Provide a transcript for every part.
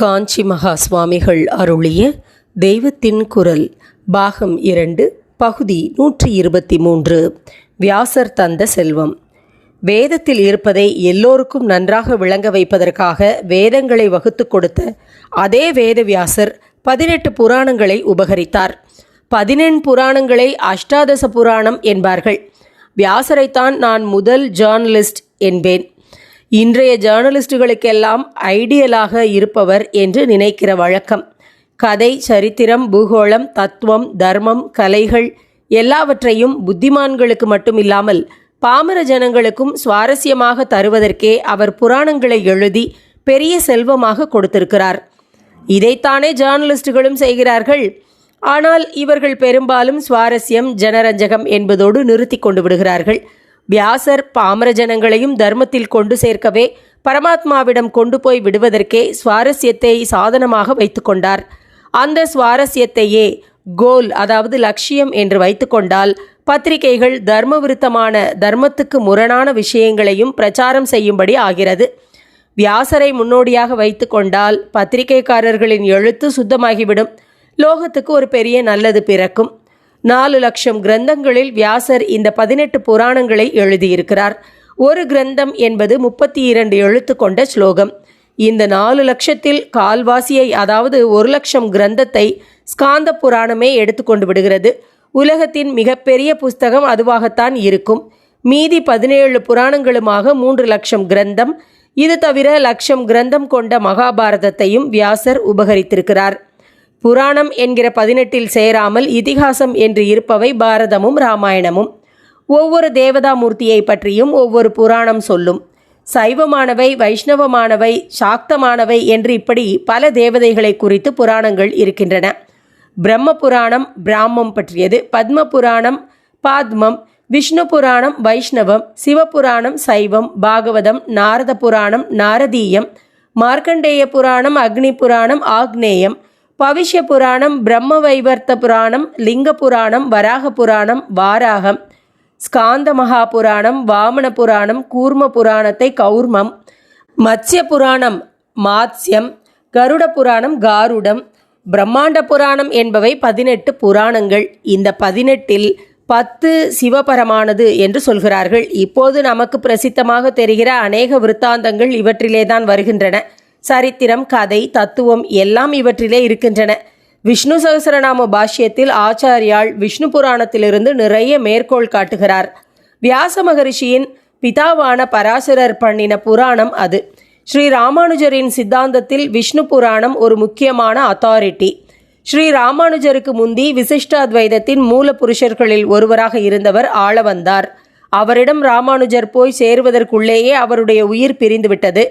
காஞ்சி மகா சுவாமிகள் அருளிய தெய்வத்தின் குரல் பாகம் இரண்டு பகுதி நூற்றி இருபத்தி மூன்று. வியாசர் தந்த செல்வம். வேதத்தில் இருப்பதை எல்லோருக்கும் நன்றாக விளங்க வைப்பதற்காக வேதங்களை வகுத்து கொடுத்த அதே வேத வியாசர் பதினெட்டு புராணங்களை உபகரித்தார். பதினெண் புராணங்களை அஷ்டாதச புராணம் என்பார்கள். வியாசரைத்தான் நான் முதல் ஜேர்னலிஸ்ட் என்பேன். இன்றைய ஜேர்னலிஸ்டுகளுக்கெல்லாம் ஐடியலாக இருப்பவர் என்று நினைக்கிற வழக்கம். கதை சரித்திரம் பூகோளம் தத்துவம் தர்மம் கலைகள் எல்லாவற்றையும் புத்திமான்களுக்கு மட்டுமில்லாமல் பாமர ஜனங்களுக்கும் சுவாரஸ்யமாக தருவதற்கே அவர் புராணங்களை எழுதி பெரிய செல்வமாக கொடுத்திருக்கிறார். இதைத்தானே ஜேர்னலிஸ்டுகளும் செய்கிறார்கள். ஆனால் இவர்கள் பெரும்பாலும் சுவாரஸ்யம் ஜனரஞ்சகம் என்பதோடு நிறுத்தி கொண்டு விடுகிறார்கள். வியாசர் பாமரஜனங்களையும் தர்மத்தில் கொண்டு சேர்க்கவே பரமாத்மாவிடம் கொண்டு போய் விடுவதற்கே சுவாரஸ்யத்தை சாதனமாக வைத்துக்கொண்டார் அந்த சுவாரஸ்யத்தையே கோல் அதாவது லட்சியம் என்று வைத்துக்கொண்டால் பத்திரிகைகள் தர்ம விருத்தமான தர்மத்துக்கு முரணான விஷயங்களையும் பிரச்சாரம் செய்யும்படி ஆகிறது. வியாசரை முன்னோடியாக வைத்துக்கொண்டால் பத்திரிகைக்காரர்களின் எழுத்து சுத்தமாகிவிடும். லோகத்துக்கு ஒரு பெரிய நல்லது பிறக்கும். நாலு லட்சம் கிரந்தங்களில் வியாசர் இந்த பதினெட்டு புராணங்களை எழுதியிருக்கிறார். ஒரு கிரந்தம் என்பது முப்பத்தி இரண்டு எழுத்து கொண்ட ஸ்லோகம். இந்த நாலு லட்சத்தில் கால்வாசியை அதாவது ஒரு லட்சம் கிரந்தத்தை ஸ்காந்த புராணமே எடுத்துக்கொண்டு விடுகிறது. உலகத்தின் மிகப்பெரிய புஸ்தகம் அதுவாகத்தான் இருக்கும். மீதி பதினேழு புராணங்களுமாக மூன்று லட்சம் கிரந்தம். இது தவிர லட்சம் கிரந்தம் கொண்ட மகாபாரதத்தையும் வியாசர் உபகரித்திருக்கிறார். புராணம் என்கிற பதினெட்டில் சேராமல் இதிகாசம் என்று இருப்பவை பாரதமும் ராமாயணமும். ஒவ்வொரு தேவதாமூர்த்தியை பற்றியும் ஒவ்வொரு புராணம் சொல்லும். சைவமானவை வைஷ்ணவமானவை சாக்தமானவை என்று இப்படி பல தேவதைகளை குறித்து புராணங்கள் இருக்கின்றன. பிரம்ம புராணம் பிராமம் பற்றியது. பத்ம புராணம் பாத்மம். விஷ்ணு புராணம் வைஷ்ணவம். சிவபுராணம் சைவம். பாகவதம் நாரத புராணம் நாரதீயம். மார்க்கண்டேய புராணம் அக்னி புராணம் ஆக்னேயம். பவிஷ்ய புராணம் பிரம்ம வைவர்த்த புராணம் லிங்க புராணம் வராக புராணம் வாராகம் ஸ்காந்த மகா புராணம் வாமன புராணம் கூர்ம புராணத்தை கௌர்மம் மத்ய புராணம் மாத்ஸ்யம் கருட புராணம் காருடம் பிரம்மாண்ட புராணம் என்பவை பதினெட்டு புராணங்கள். இந்த பதினெட்டில் பத்து சிவபரமானது என்று சொல்கிறார்கள். இப்போது நமக்கு பிரசித்தமாக தெரிகிற அநேக விருத்தாந்தங்கள் இவற்றிலே தான் வருகின்றன. சரித்திரம் கதை தத்துவம் எல்லாம் இவற்றிலே இருக்கின்றன. விஷ்ணு சகசரநாம பாஷ்யத்தில் ஆச்சாரியால் விஷ்ணு புராணத்திலிருந்து நிறைய மேற்கோள் காட்டுகிறார். வியாச மகரிஷியின் பிதாவான பராசரர் பண்ணின புராணம் அது. ஸ்ரீ ராமானுஜரின் சித்தாந்தத்தில் விஷ்ணு புராணம் ஒரு முக்கியமான அத்தாரிட்டி ஸ்ரீ ராமானுஜருக்கு முந்தி விசிஷ்டாத்வைதத்தின் மூல புருஷர்களில் ஒருவராக இருந்தவர் ஆள வந்தார் அவரிடம் ராமானுஜர் போய் சேருவதற்குள்ளேயே அவருடைய உயிர் பிரிந்துவிட்டது.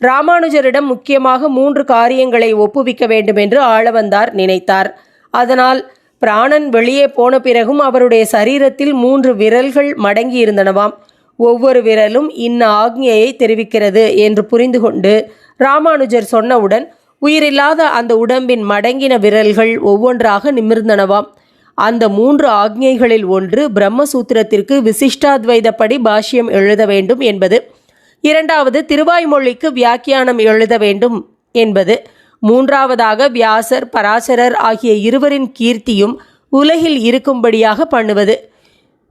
ராமானுஜரிடம் முக்கியமாக மூன்று காரியங்களை ஒப்புவிக்க வேண்டும் என்று ஆளவந்தார் நினைத்தார். அதனால் பிராணன் வெளியே போன பிறகும் அவருடைய சரீரத்தில் மூன்று விரல்கள் மடங்கி இருந்தனவாம் ஒவ்வொரு விரலும் இன்ன ஆக்ஞையை தெரிவிக்கிறது என்று புரிந்து கொண்டு ராமானுஜர் சொன்னவுடன் உயிரில்லாத அந்த உடம்பின் மடங்கின விரல்கள் ஒவ்வொன்றாக நிமிர்ந்தனவாம். அந்த மூன்று ஆக்ஞைகளில் ஒன்று பிரம்மசூத்திரத்திற்கு விசிஷ்டாத்வைதப்படி பாஷ்யம் எழுத வேண்டும் என்பது இரண்டாவது திருவாய்மொழிக்கு வியாக்கியானம் எழுத வேண்டும் என்பது. மூன்றாவதாக வியாசர் பராசரர் ஆகிய இருவரின் கீர்த்தியும் உலகில் இருக்கும்படியாக பண்ணுவது.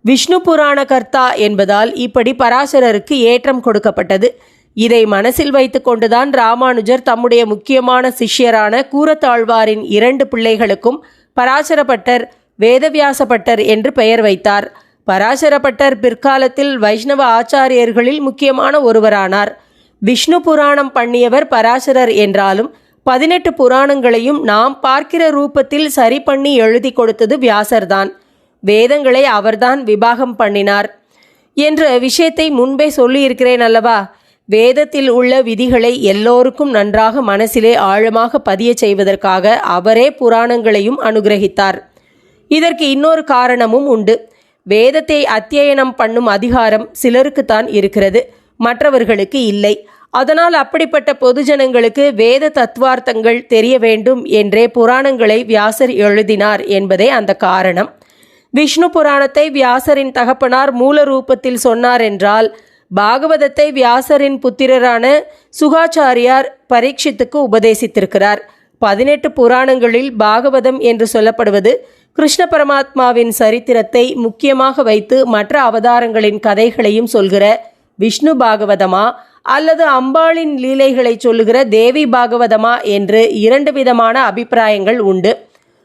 விஷ்ணு புராண கர்த்தா என்பதால் இப்படி பராசரருக்கு ஏற்றம் கொடுக்கப்பட்டது. இதை மனசில் வைத்துக்கொண்டுதான் ராமானுஜர் தம்முடைய முக்கியமான சிஷ்யரான கூரத்தாழ்வாரின் இரண்டு பிள்ளைகளுக்கும் பராசரப்பட்டர் வேதவியாசப்பட்டர் என்று பெயர் வைத்தார். பராசரப்பட்டர் பிற்காலத்தில் வைஷ்ணவ ஆச்சாரியர்களில் முக்கியமான ஒருவரானார். விஷ்ணு புராணம் பண்ணியவர் பராசரர் என்றாலும் பதினெட்டு புராணங்களையும் நாம் பார்க்கிற ரூபத்தில் சரி பண்ணி எழுதி கொடுத்தது வியாசர்தான். வேதங்களை அவர்தான் விபாகம் பண்ணினார். என்ற விஷயத்தை முன்பே சொல்லியிருக்கிறேன் அல்லவா? வேதத்தில் உள்ள விதிகளை எல்லோருக்கும் நன்றாக மனசிலே ஆழமாக பதிய செய்வதற்காக அவரே புராணங்களையும் அனுகிரகித்தார். இதற்கு இன்னொரு காரணமும் உண்டு. வேதத்தை அத்தியனம் பண்ணும் அதிகாரம் சிலருக்குத்தான் இருக்கிறது. மற்றவர்களுக்கு இல்லை. அதனால் அப்படிப்பட்ட பொதுஜனங்களுக்கு வேத தத்துவார்த்தங்கள் தெரிய வேண்டும் என்றே புராணங்களை வியாசர் எழுதினார் என்பதே அந்த காரணம். விஷ்ணு புராணத்தை வியாசரின் தகப்பனார் மூல ரூபத்தில் சொன்னார் என்றால் பாகவதத்தை வியாசரின் புத்திரரான சுகாச்சாரியார் பரீட்சித்துக்கு உபதேசித்திருக்கிறார். பதினெட்டு புராணங்களில் பாகவதம் என்று சொல்லப்படுவது கிருஷ்ண பரமாத்மாவின் சரித்திரத்தை முக்கியமாக வைத்து மற்ற அவதாரங்களின் கதைகளையும் சொல்கிற விஷ்ணு பாகவதமா அல்லது அம்பாளின் லீலைகளை சொல்லுகிற தேவி பாகவதமா என்று இரண்டு விதமான அபிப்பிராயங்கள் உண்டு.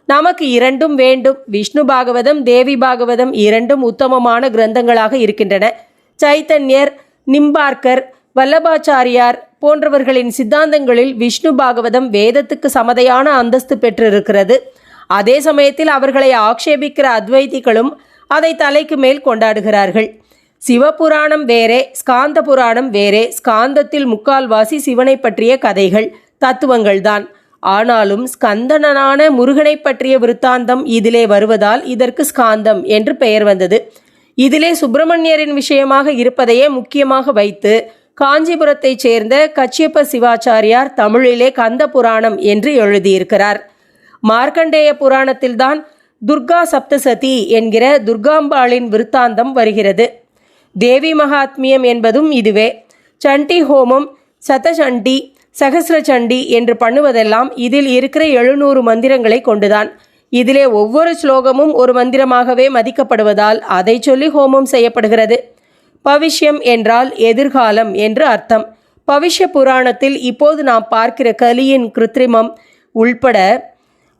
நமக்கு இரண்டும் வேண்டும். விஷ்ணு பாகவதம் தேவி பாகவதம் இரண்டும் உத்தமமான கிரந்தங்களாக இருக்கின்றன. சைத்தன்யர் நிம்பார்க்கர் வல்லபாச்சாரியார் போன்றவர்களின் சித்தாந்தங்களில் விஷ்ணு பாகவதம் வேதத்துக்கு சமதையான அந்தஸ்து பெற்றிருக்கிறது. அதே சமயத்தில் அவர்களை ஆக்ஷேபிக்கிற அத்வைதிகளும் அதை தலைக்கு மேல் கொண்டாடுகிறார்கள். சிவபுராணம் வேறே ஸ்காந்த புராணம் வேறே ஸ்காந்தத்தில் முக்கால்வாசி சிவனை பற்றிய கதைகள் தத்துவங்கள்தான் ஆனாலும் ஸ்கந்தனனான முருகனை பற்றிய விருத்தாந்தம் இதிலே வருவதால் இதற்கு ஸ்காந்தம் என்று பெயர் வந்தது. இதிலே சுப்பிரமணியரின் விஷயமாக இருப்பதையே முக்கியமாக வைத்து காஞ்சிபுரத்தைச் சேர்ந்த கச்சியப்ப சிவாச்சாரியார் தமிழிலே கந்த புராணம் என்று எழுதியிருக்கிறார். மார்க்கண்டேய புராணத்தில்தான் துர்கா சப்தசதி என்கிற துர்காம்பாளின் விருத்தாந்தம் வருகிறது. தேவி மகாத்மியம் என்பதும் இதுவே. சண்டி ஹோமம் சதசண்டி சகசிர சண்டி என்று பண்ணுவதெல்லாம் இதில் இருக்கிற எழுநூறு மந்திரங்களை கொண்டுதான். இதிலே ஒவ்வொரு ஸ்லோகமும் ஒரு மந்திரமாகவே மதிக்கப்படுவதால் அதை சொல்லி ஹோமம் செய்யப்படுகிறது. பவிஷ்யம் என்றால் எதிர்காலம் என்று அர்த்தம். பவிஷ்ய புராணத்தில் இப்போது நாம் பார்க்கிற கலியின் கிருத்திரிமம் உள்பட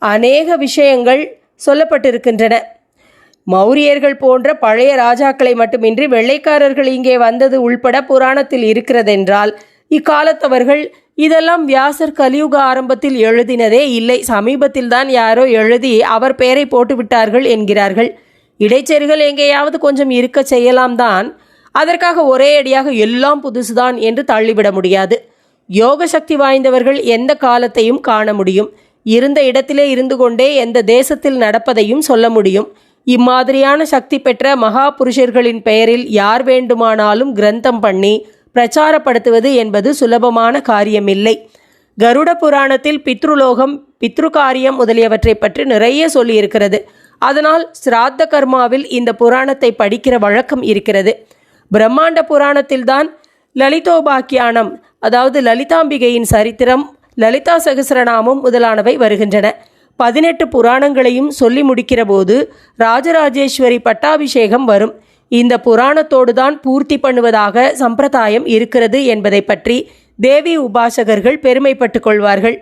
அநேக விஷயங்கள் சொல்லப்பட்டிருக்கின்றன. மௌரியர்கள் போன்ற பழைய ராஜாக்களை மட்டுமின்றி வெள்ளைக்காரர்கள் இங்கே வந்தது உள்பட புராணத்தில் இருக்கிறதென்றால் இக்காலத்தவர்கள் இதெல்லாம் வியாசர் கலியுக ஆரம்பத்தில் எழுதினதே இல்லை. சமீபத்தில் தான் யாரோ எழுதி அவர் பெயரை போட்டுவிட்டார்கள் என்கிறார்கள். இடைச்செருகள் எங்கேயாவது கொஞ்சம் இருக்க செய்யலாம் தான். அதற்காக ஒரே அடியாக எல்லாம் புதுசுதான் என்று தள்ளிவிட முடியாது. யோக சக்தி வாய்ந்தவர்கள் எந்த காலத்தையும் காண முடியும். இருந்த இடத்திலே இருந்து கொண்டே எந்த தேசத்தில் நடப்பதையும் சொல்ல முடியும். இம்மாதிரியான சக்தி பெற்ற மகா புருஷர்களின் பெயரில் யார் வேண்டுமானாலும் கிரந்தம் பண்ணி பிரச்சாரப்படுத்துவது என்பது சுலபமான காரியமில்லை. கருட புராணத்தில் பித்ருலோகம் பித்ருகாரியம் முதலியவற்றை பற்றி நிறைய சொல்லியிருக்கிறது. அதனால் சிராத்த கர்மாவில் இந்த புராணத்தை படிக்கிற வழக்கம் இருக்கிறது. பிரம்மாண்ட புராணத்தில்தான் லலிதோபாக்கியானம் அதாவது லலிதாம்பிகையின் சரித்திரம் லலிதா சகசரநாமம் முதலானவை வருகின்றன. பதினெட்டு புராணங்களையும் சொல்லி முடிக்கிற போது ராஜராஜேஸ்வரி பட்டாபிஷேகம் வரும். இந்த புராணத்தோடு தான் பூர்த்தி பண்ணுவதாக சம்பிரதாயம் இருக்கிறது என்பதை பற்றி தேவி உபாசகர்கள் பெருமைப்பட்டு கொள்வார்கள்.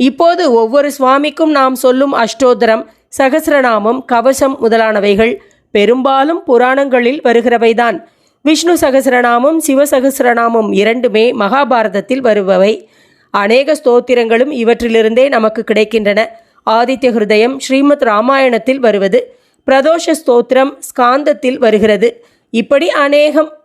இப்போது ஒவ்வொரு சுவாமிக்கும் நாம் சொல்லும் அஷ்டோத்தரம் சகசிரநாமம் கவசம் முதலானவைகள் பெரும்பாலும் புராணங்களில் வருகிறவைதான். விஷ்ணு சகசிரநாமம் சிவசகசிரநாமம் இரண்டுமே மகாபாரதத்தில் வருபவை. அநேக ஸ்தோத்திரங்களும் இவற்றிலிருந்தே நமக்கு கிடைக்கின்றன. ஆதித்ய ஹிருதயம் ஸ்ரீமத் ராமாயணத்தில் வருவது. பிரதோஷ ஸ்தோத்திரம் ஸ்காந்தத்தில் வருகிறது. இப்படி அநேகம்